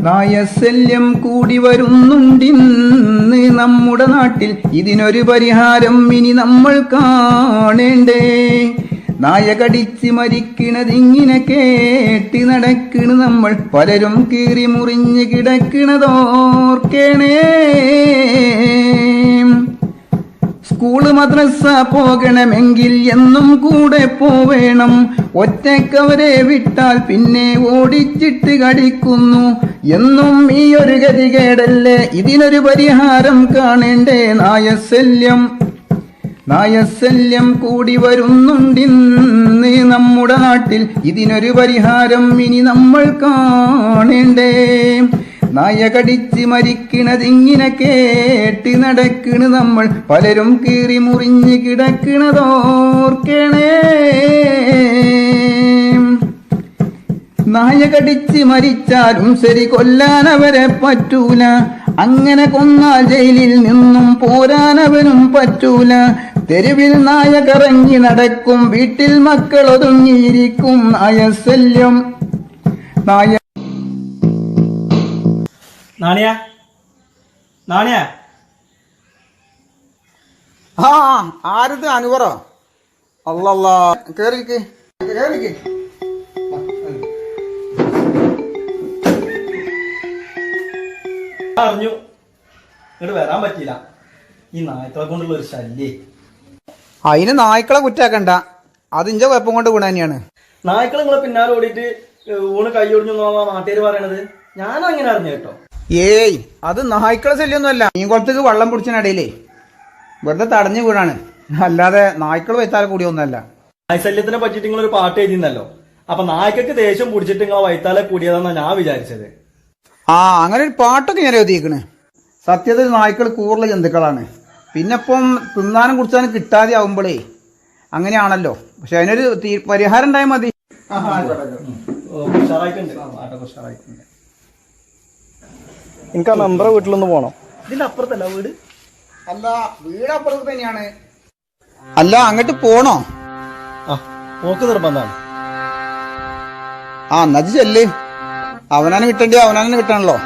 നായശല്യം കൂടി വരുന്നുണ്ടിന്ന് നമ്മുടെ നാട്ടിൽ. ഇതിനൊരു പരിഹാരം ഇനി നമ്മൾ കാണേണ്ടേ. നായ കടിച്ച് മരിക്കണതിങ്ങനെ കേട്ട് നടക്കണ് നമ്മൾ. പലരും കീറി മുറിഞ്ഞ് കിടക്കണതോർക്കണേ. സ്കൂൾ മദ്രസ പോകണമെങ്കിൽ എന്നും കൂടെ പോവേണം. ഒറ്റക്കവരെ വിട്ടാൽ പിന്നെ ഓടിച്ചിട്ട് കടിക്കുന്നു. എന്നും ഈ ഒരു ഗതികേടല്ലേ? ഇതിനൊരു പരിഹാരം കാണേണ്ടേ? നായശല്യം. നായശല്യം കൂടി വരുന്നുണ്ടിന്ന് നമ്മുടെ നാട്ടിൽ ഇതിനൊരു പരിഹാരം ഇനി നമ്മൾ കാണേണ്ടേ? നായ കടിച്ച് മരിക്കണതിങ്ങനെ കേട്ട് നടക്കണ് നമ്മൾ. പലരും കീറി മുറിഞ്ഞ് കിടക്കണതോർക്കണേ. നായകടിച്ച് മരിച്ചാലും ശരി കൊല്ലാൻ അവരെ പറ്റൂല. അങ്ങനെ കൊന്നാൽ ജയിലിൽ നിന്നും പോരാനവനും പറ്റൂല. തെരുവിൽ നായ കറങ്ങി നടക്കും. വീട്ടിൽ മക്കൾ ഒതുങ്ങിയിരിക്കും നായശല്യം. നായ നാണിയ? നാണിയ? ആ ആരത് അനുവറോ അല്ലല്ല കേറിക്ക്. കേറിക്ക്. അറിഞ്ഞു. ഇങ്ങോട്ട് വരാൻ പറ്റിയില്ല. ഈ നായ്ക്കളെ കൊണ്ടുള്ള ഒരു ശല്യേ. അതിന് നായ്ക്കളെ കുറ്റാക്കണ്ട. അതിന്റെ കുഴപ്പം കൊണ്ട് ഗുണ തന്നെയാണ്. നായ്ക്കളെ നിങ്ങളെ പിന്നാലെ ഓടിയിട്ട് ഊണ് കൈ ഒടിഞ്ഞു നോവാ നാട്ടുകാർ പറയണത്? ഞാൻ അങ്ങനെ അറിഞ്ഞു കേട്ടോ. ഏയ്. അത് നായ്ക്കളെ ശല്യമൊന്നുമല്ല മീൻ കുളത്തേക്ക് വെള്ളം പിടിച്ചതിനിടയിലേ വെറുതെ തടഞ്ഞു വീഴാണ് അല്ലാതെ നായ്ക്കൾ വൈത്താലെ കൂടിയൊന്നുമല്ല. നായ്ശല്യത്തിനെ പറ്റിയിട്ട് ഒരു പാട്ട് എഴുതിന്നല്ലോ അപ്പൊ നായ്ക്കൾക്ക് ദേഷ്യം പിടിച്ചിട്ട് നിങ്ങളെ വൈത്താലെ കൂടിയതെന്നാ ഞാൻ വിചാരിച്ചത്. ആ അങ്ങനെ ഒരു പാട്ടൊക്കെ ഞാൻ എഴുതിയേക്കണ്. സത്യത്തിൽ നായ്ക്കൾ കൂറുള്ള ജന്തുക്കളാണ്. പിന്നെ ഇപ്പം തിന്നാനും കുടിച്ചാനും കിട്ടാതെ ആവുമ്പോഴേ അങ്ങനെയാണല്ലോ. പക്ഷെ അതിനൊരു പരിഹാരം ഉണ്ടായാൽ മതി. ഉഷാറായിട്ടുണ്ട്. പാട്ടൊക്കെ ഉഷാറായിട്ടുണ്ട്. എനിക്ക് ആ മെമ്പറെ വീട്ടിലൊന്ന് പോണം. ഇതിന്റെ അപ്പുറത്തല്ല വീട്? അല്ല വീട് അപ്പുറത്ത് തന്നെയാണ്. അല്ല അങ്ങോട്ട് പോണോ? ആ നോക്ക് നിർബന്ധമാണ്. ആ എന്നാ ചെല്ലേ ചെല്ല്. അവനാണ് കിട്ടണ്ടേ അവനാണ് കിട്ടണല്ലോ.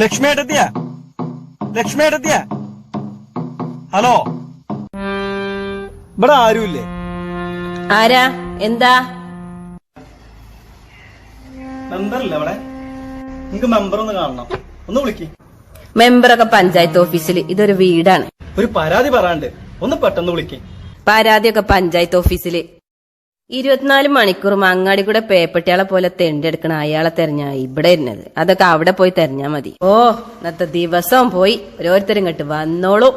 ലക്ഷ്മി ഏട്ടത്തിയ? ലക്ഷ്മി ഏട്ടത്തിയ ഹലോ? ഇവിടെ ആരുമില്ലേ? ആരാ? എന്താ? മെമ്പറില്ല അവിടെ? നിങ്ങക്ക് മെമ്പർ ഒന്ന് കാണണം. ഒന്ന് വിളിക്ക്. മെമ്പറൊക്കെ പഞ്ചായത്ത് ഓഫീസിൽ ഇതൊരു വീടാണ്. ഒരു പരാതി പറയാണ്ട്. ഒന്ന് പെട്ടെന്ന് വിളിക്ക്. പരാതിയൊക്കെ പഞ്ചായത്ത് ഓഫീസിൽ ഇരുപത്തിനാല് മണിക്കൂറും അങ്ങാടി കൂടെ പേപ്പട്ടിയാളെ പോലെ തെണ്ടെടുക്കണ അയാളെ തെരഞ്ഞാ ഇവിടെ ഇരുന്നത്. അതൊക്കെ അവിടെ പോയി തെരഞ്ഞാ മതി. ഓ ഇന്നത്തെ ദിവസം പോയി ഓരോരുത്തരും കേട്ട് വന്നോളൂ.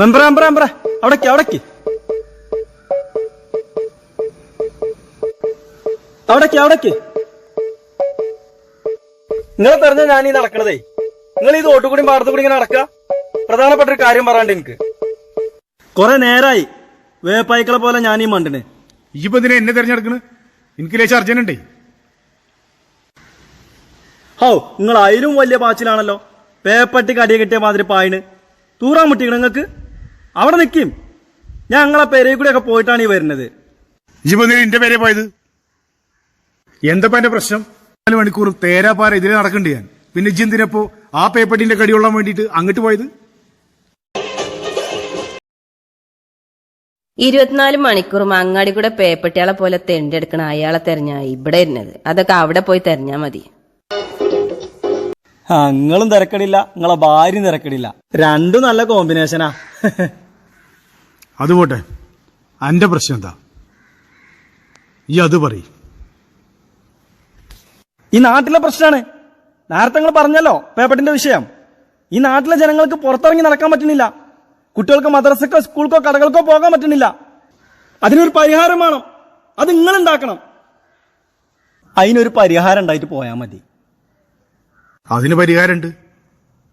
മെമ്പറ മെമ്പറ മെമ്പറ. അവിടേക്ക് അവിടേക്ക്. അവിടേക്ക് അവിടേക്ക്. നിങ്ങളെ തെരഞ്ഞ ഞാൻ ഈ നടക്കണതേ. നിങ്ങൾ ഈ തോട്ടുകൂടി പാടത്തുകൂടി ഇങ്ങനെ നടക്കുക? പ്രധാനപ്പെട്ട ഒരു കാര്യം പറയാണ്ട് എനിക്ക്. കുറെ നേരായി വേപ്പായ്ക്കളെ പോലെ ഞാൻ ഈ മണ്ടിന്. ഇപ്പൊ ഇതിനെ എന്നെ തെരഞ്ഞെടുക്കണ്? എനിക്ക് ലേശം അർജന്റുണ്ടേ ഹോ നിങ്ങൾ അതിലും വലിയ പാച്ചിലാണല്ലോ. പേപ്പട്ടി കടിയ കിട്ടിയ മാതിരി പായിന്. തൂറാൻ മുട്ടിക്കണ നിങ്ങൾക്ക്? അവിടെ നിൽക്കും. ഞാൻ നിങ്ങളെ പെരയിൽ കൂടെ ഒക്കെ പോയിട്ടാണ് ഈ വരുന്നത്. ഇപ്പൊ ഇതിന് എന്റെ പേരെ പോയത്? എന്തപ്പോ എന്റെ പ്രശ്നം? നാല് മണിക്കൂർ തേരാപ്പാര ഇതിലെ നടക്കണ്ട് ഞാൻ. പിന്നെ ജിന്തിനപ്പോ എന്തിനപ്പോ ആ പേപ്പട്ടിന്റെ കടികൊള്ളാൻ വേണ്ടിട്ട് അങ്ങോട്ട് പോയത്? ഇരുപത്തിനാല് മണിക്കൂറും അങ്ങാടി കൂടെ പേപ്പട്ടിയാളെ പോലെ തെണ്ടെടുക്കണ അയാളെ തെരഞ്ഞാ ഇവിടെ ഇരുന്നത്. അതൊക്കെ അവിടെ പോയി തെരഞ്ഞാ മതി. ആ നിങ്ങളും തിരക്കടില്ല നിങ്ങളെ ഭാര്യയും തിരക്കടില്ല. രണ്ടും നല്ല കോമ്പിനേഷനാ അതുപോട്ടെ എന്റെ അന്റെ പ്രശ്നം എന്താ? ഈ അത് പറ ഈ നാട്ടിലെ പ്രശ്നമാണ് നേരത്തെ നിങ്ങൾ പറഞ്ഞല്ലോ പേപ്പറ്റിന്റെ വിഷയം. ഈ നാട്ടിലെ ജനങ്ങൾക്ക് പുറത്തിറങ്ങി നടക്കാൻ പറ്റുന്നില്ല. കുട്ടികൾക്ക് മദ്രസക്കോ സ്കൂൾക്കോ കടകൾക്കോ പോകാൻ പറ്റുന്നില്ല. അതിനൊരു പരിഹാരം വേണം. അത് നിങ്ങൾ ഉണ്ടാക്കണം. അതിനൊരു പരിഹാരം ഉണ്ടായിട്ട് പോയാൽ മതി. അതിന് പരിഹാരമുണ്ട്.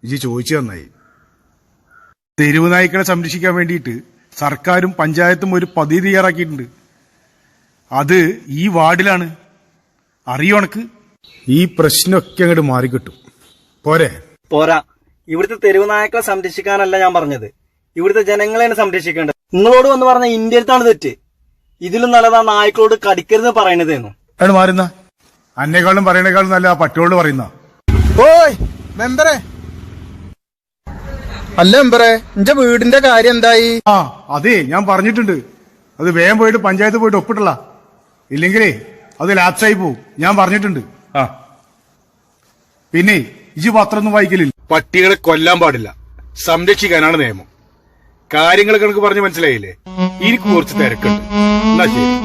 ഇജി ചോദിച്ചു നന്നായി തെരുവ് നായ്ക്കളെ സംരക്ഷിക്കാൻ വേണ്ടിയിട്ട് സർക്കാരും പഞ്ചായത്തും ഒരു പദ്ധതി തയ്യാറാക്കിയിട്ടുണ്ട്. അത് ഈ വാർഡിലാണ്. അറിയോണക്ക് ഈ പ്രശ്നമൊക്കെ അങ്ങോട്ട് മാറിക്കിട്ടും. പോരെ? പോരാ. ഇവിടുത്തെ തെരുവ് നായക്കളെ സംരക്ഷിക്കാനല്ല ഞാൻ പറഞ്ഞത്. ഇവിടുത്തെ ജനങ്ങളെയാണ് സംരക്ഷിക്കേണ്ടത്. നിങ്ങളോട് വന്ന് പറഞ്ഞ ഇന്ത്യയിലത്താണ് തെറ്റ്. ഇതിലും നല്ലതാ നായ്ക്കളോട് കടിക്കരുത് പറയണതെന്ന്. ആണ് മാറുന്ന. അന്നേക്കാളും പറയണേക്കാളും നല്ല ആ പട്ടിയോട് പറയുന്ന. ഓയ് മെമ്പറെ. അല്ല മെമ്പറെ എന്റെ വീടിന്റെ കാര്യം എന്തായി? ആ അതെ ഞാൻ പറഞ്ഞിട്ടുണ്ട്. അത് വേഗം പോയിട്ട് പഞ്ചായത്ത് പോയിട്ട് ഒപ്പിട്ടല്ല ഇല്ലെങ്കിലേ അത് ലാപ്സായി പോവും. ഞാൻ പറഞ്ഞിട്ടുണ്ട്. ആ. പിന്നെ പത്രം ഒന്നും വായിക്കലില്ല. പട്ടികളെ കൊല്ലാൻ പാടില്ല. സംരക്ഷിക്കാനാണ് നിയമം. കാര്യങ്ങൾ കണക്ക് പറഞ്ഞ് മനസ്സിലായില്ലേ? എനിക്ക് കുറച്ച് തിരക്കുണ്ട്. എന്നാ ശരി.